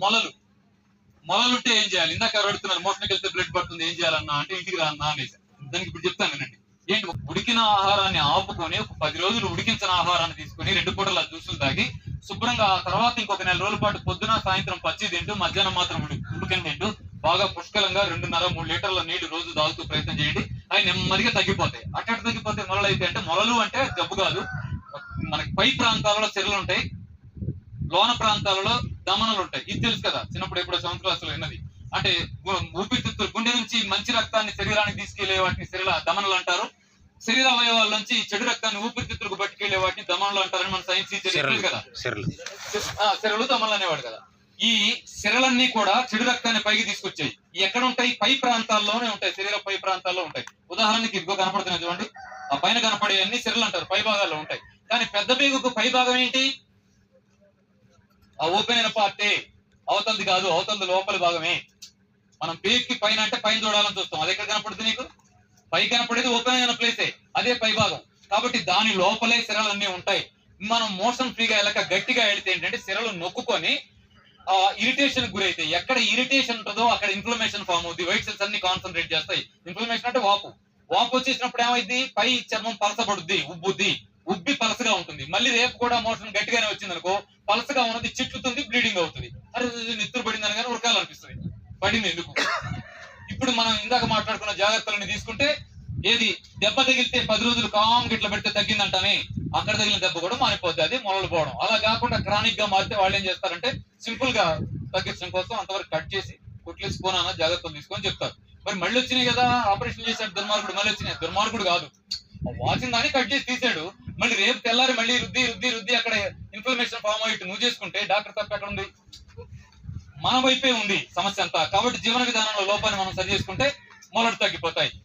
మొలలు. మొలలు ఉంటే ఏం చేయాలి? ఇందాక అడుగుతున్నారు మోషన్కి వెళ్తే బ్లడ్ పడుతుంది ఏం చేయాలన్నా అంటే ఇంటికి రాన్నా అనేసి. దానికి ఇప్పుడు చెప్తాను వినండి. ఏంటి? ఉడికిన ఆహారాన్ని ఆపుకొని ఒక పది రోజులు ఉడికించిన ఆహారాన్ని తీసుకొని రెండు పూటల జ్యూసులు తాగి శుభ్రంగా ఆ తర్వాత ఇంకొక నెల రోజుల పాటు పొద్దున సాయంత్రం పచ్చి తింటూ మధ్యాహ్నం మాత్రం ఉడి- ఉడికిన తింటూ బాగా పుష్కలంగా రెండున్నర మూడు లీటర్ల నీళ్ళు రోజు తాగుతూ ప్రయత్నం చేయండి. అవి నెమ్మదిగా తగ్గిపోతాయి. అట్టటి తగ్గిపోతే మొలలు అయితే అంటే మొలలు అంటే జబ్బు కాదు. మనకి పై ప్రాంతాలలో చెరువులు ఉంటాయి. లోన ప్రాంతాలలో దమనలు ఉంటాయి ఇది తెలుసు కదా చిన్నప్పుడు ఎప్పుడో సెవెంత్ క్లాస్లో విన్నది అంటే ఊపిరితిత్తులు గుండె నుంచి మంచి రక్తాన్ని శరీరానికి తీసుకెళ్ళే వాటిని శరీర దమనలు అంటారు. శరీర అవయవాల నుంచి చెడు రక్తాన్ని ఊపిరితిత్తులకు పట్టుకెళ్ళే వాటిని దమనలు అంటారని మన సైన్స్ టీచర్ చెప్పారు కదా. సిరలు. దమనలు అనేవాడు కదా. ఈ సిరలన్నీ కూడా చెడు రక్తాన్ని పైకి తీసుకొచ్చాయి. ఎక్కడ ఉంటాయి? పై ప్రాంతాల్లోనే ఉంటాయి. శరీర పై ప్రాంతాల్లో ఉంటాయి. ఉదాహరణకి ఇదిగో కనపడుతున్నాయి చూడండి. ఆ పైన కనపడే అన్ని సిరలు అంటారు. పై భాగాల్లో ఉంటాయి. కానీ పెద్ద పేగుకు పై భాగం ఏంటి? ఆ ఓపెన్ అయిన పార్టీ అవుతుంది కాదు అవుతుంది లోపలి భాగమే. మనం పీక్కి పైన అంటే పైన చూడాలని చూస్తాం. అది ఎక్కడ కనపడుతుంది నీకు? పై కనపడేది ఓపెన్ అయిన ప్లేసే అదే పై భాగం. కాబట్టి దాని లోపలే సిరలు అన్ని ఉంటాయి. మనం మోషన్ ఫ్రీగా వెళ్ళక గట్టిగా వెళితే ఏంటంటే సిరలు నొక్కుకొని ఆ ఇరిటేషన్ గురైతే ఎక్కడ ఇరిటేషన్ ఉంటుందో అక్కడ ఇన్ఫ్లమేషన్ ఫామ్ అవుతుంది వైట్ సెల్స్ అన్ని కాన్సన్ట్రేట్ చేస్తాయి. ఇన్ఫ్లమేషన్ అంటే వాపు. వాపు వచ్చేసినప్పుడు ఏమైంది పై చర్మం పలసబడుద్ది ఉబ్బుద్ది. ఉబ్బి పలసగా ఉంటుంది. మళ్ళీ రేపు కూడా మోషన్ గట్టిగానే వచ్చింది అనుకో పలసగా ఉన్నది చిట్లుతుంది బ్లీడింగ్ అవుతుంది. అరే నిద్ర నెత్తురు పడింది అనగానే ఉరకాలనిపిస్తుంది. పడింది ఎందుకు? ఇప్పుడు మనం ఇందాక మాట్లాడుకున్న జాగ్రత్తలను తీసుకుంటే ఏది దెబ్బ తగిలితే పది రోజులు కామ్ గిట్ల పెడితే తగ్గిందంటానే అక్కడ తగిలిన దెబ్బ కూడా మారిపోద్ది అది మొలలు పోవడం. అలా కాకుండా క్రానిక్గా మారితే వాళ్ళు ఏం చేస్తారంటే సింపుల్గా తగ్గించడం కోసం అంతవరకు కట్ చేసి కుట్లేసి పోనా జాగ్రత్తలు తీసుకొని చెప్తారు. మరి మళ్ళీ వచ్చినాయి కదా ఆపరేషన్ చేశాడు దుర్మార్గుడు మళ్ళీ వచ్చినాయి. దుర్మార్గుడు కాదు. వాచింగ్ దాన్ని కట్ చేసి తీసాడు. మళ్ళీ రేపు తెల్లారి మళ్ళీ రుద్ది ఇన్ఫర్మేషన్ ఇటు నువ్వు చేసుకుంటే డాక్టర్ తప్ప ఎక్కడ ఉంది? మన వైపే ఉంది సమస్య అంతా. కాబట్టి జీవన విధానంలో లోపాన్ని మనం సరి చేసుకుంటే మొలడు తగ్గిపోతాయి.